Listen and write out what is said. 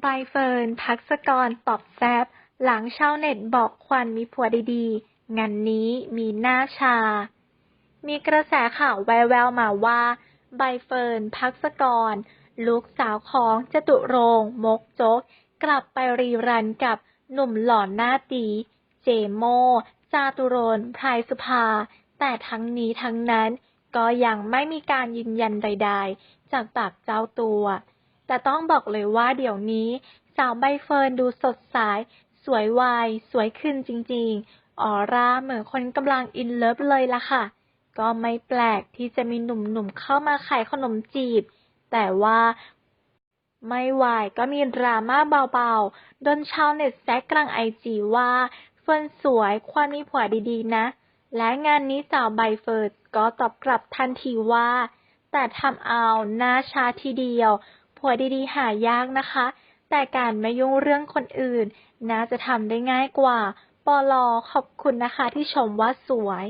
ใบเฟิร์นพักษกร ตอบแซบหลังชาวเน็ตบอกควันมีผัวดีๆ งานนี้มีหน้าชา มีกระแสข่าวแววๆมาว่า ใบเฟิร์นพักษกร ลูกสาวของจตุรงมกจก กลับไปรีรันกับหนุ่มหล่อหน้าตี เจโม จาตุรนต์ไพรสุภา แต่ทั้งนี้ทั้งนั้นก็ยังไม่มีการยืนยันใด ๆ จากปากเจ้าตัว แต่ต้องบอกเลยว่าเดี๋ยวนี้ สาวใบเฟิร์นดูสดใส สวยวัยสวยขึ้นจริงๆ ออร่าเหมือนคนกำลังอินเลิฟเลยล่ะค่ะ ก็ไม่แปลกที่จะมีหนุ่มๆเข้ามาขายขนมจีบ แต่ว่าไม่วายก็มีดราม่าเบาๆ โดนชาวเน็ตแซกกลางไอจีว่า เฟิร์นสวยควรมีผัวดีๆ นะ และงานนี้สาวใบเฟิร์นก็ตอบกลับทันทีว่า แต่ทำเอาหน้าชาทีเดียว ผัวดีๆ หายากนะคะ แต่การไม่ยุ่งเรื่องคนอื่น น่าจะทำได้ง่ายกว่าปอลอขอบคุณนะคะที่ชมว่าสวย